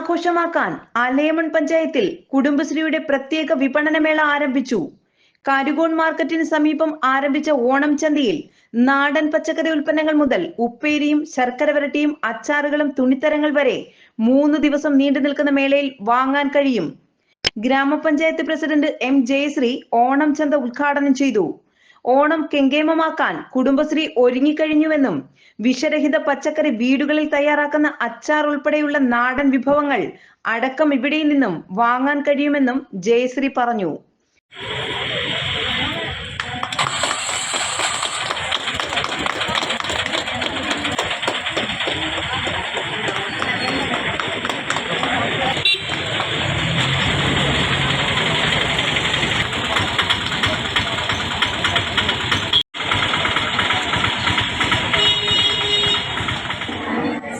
കെങ്കേമമാക്കാൻ ആലയമൺ പഞ്ചായത്തിൽ കുടുംബശ്രീയുടെ പ്രത്യേക വിപണനമേള ആരംഭിച്ചു. കാരുകോൺ മാർക്കറ്റിന് സമീപം ആരംഭിച്ച ഓണം ചന്തയിൽ നാടൻ പച്ചക്കറി ഉൽപ്പന്നങ്ങൾ മുതൽ ഉപ്പേരിയും ശർക്കര വരട്ടിയും അച്ചാറുകളും തുണിത്തരങ്ങൾ വരെ മൂന്ന് ദിവസം നീണ്ടു നിൽക്കുന്ന മേളയിൽ വാങ്ങാൻ കഴിയും. ഗ്രാമപഞ്ചായത്ത് പ്രസിഡന്റ് എം ജയശ്രീ ഓണം ചന്ത ഉദ്ഘാടനം ചെയ്തു. ഓണം കെങ്കേമമാക്കാൻ കുടുംബശ്രീ ഒരുങ്ങിക്കഴിഞ്ഞുവെന്നും വിഷരഹിത പച്ചക്കറി വീടുകളിൽ തയ്യാറാക്കുന്ന അച്ചാർ ഉൾപ്പെടെയുള്ള നാടൻ വിഭവങ്ങൾ അടക്കം ഇവിടെ നിന്നും വാങ്ങാൻ കഴിയുമെന്നും ജയശ്രീ പറഞ്ഞു.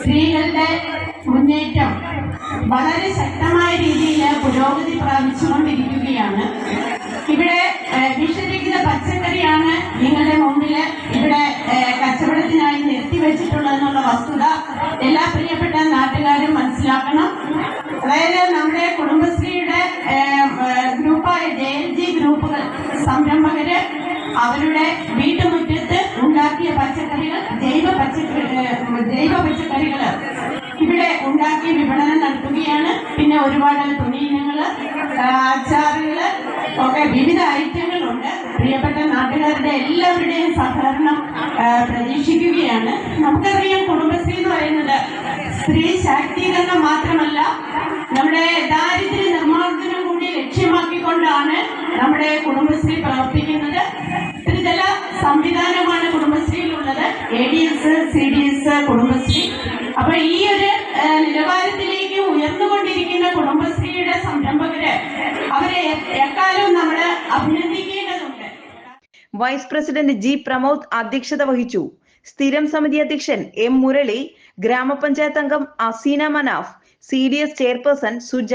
സ്ത്രീകളുടെ മുന്നേറ്റം. വളരെ ശക്തമായ രീതിയിൽ പുരോഗതി പ്രാപിച്ചുകൊണ്ടിരിക്കുകയാണ്. ഇവിടെ വിഷരഹിത പച്ചക്കറിയാണ് നിങ്ങളുടെ മുമ്പിൽ ഇവിടെ കച്ചവടത്തിനായി നിർത്തിവെച്ചിട്ടുള്ളതെന്നുള്ള വസ്തുത എല്ലാ പ്രിയപ്പെട്ട നാട്ടുകാരും മനസ്സിലാക്കണം. അതായത് നമ്മുടെ കുടുംബശ്രീയുടെ ഗ്രൂപ്പായ ജെ എൽ ജി ഗ്രൂപ്പുകൾ സംരംഭകര് അവരുടെ വീട്ടുമുറ്റത്ത് ഉണ്ടാക്കിയ പച്ചക്കറികൾ ജൈവ പച്ചക്കറി ജൈവ പച്ചക്കറികൾ ഇവിടെ ഉണ്ടാക്കി വിപണനം നടത്തുകയാണ്. പിന്നെ ഒരുപാട് തുണി ഇനങ്ങൾ അച്ചാറുകൾ ഒക്കെ വിവിധ ഐറ്റങ്ങളുണ്ട് പ്രിയപ്പെട്ട നാട്ടുകാരുടെ എല്ലാവരുടെയും സഹകരണം പ്രതീക്ഷിക്കുകയാണ്. നമുക്കറിയാം കുടുംബശ്രീ എന്ന് പറയുന്നത് സ്ത്രീ ശാക്തീകരണം മാത്രമല്ല നമ്മുടെ ദാരിദ്ര്യ നിർമ്മാർജനം കൂടി ലക്ഷ്യമാക്കിക്കൊണ്ടാണ് നമ്മുടെ കുടുംബശ്രീ പ്രവർത്തിക്കുന്നത് ത്രിതല സംവിധാനമാണ് കുടുംബശ്രീയിലുള്ളത് A D S C D S Kudumbashree. അപ്പൊ ഈ ഒരു നിലവാരത്തിലേക്ക് ഉയർന്നുകൊണ്ടിരിക്കുന്ന കുടുംബശ്രീയുടെ സംരംഭകര് അവരെ എക്കാലവും നമ്മൾ അഭിനന്ദിക്കേണ്ടതുണ്ട്. വൈസ് പ്രസിഡന്റ് ജി പ്രമോദ് അധ്യക്ഷത വഹിച്ചു. സ്ഥിരം സമിതി അധ്യക്ഷൻ എം മുരളി ഗ്രാമപഞ്ചായത്ത് അംഗം Aseena Manaf C D S chairperson Suja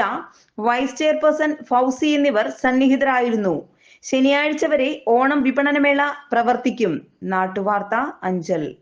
vice chairperson Fousi എന്നിവർ സന്നിഹിതരായിരുന്നു. ശനിയാഴ്ച വരെ ഓണം വിപണനമേള പ്രവർത്തിക്കും. നാട്ടുവാർത്ത അഞ്ചൽ.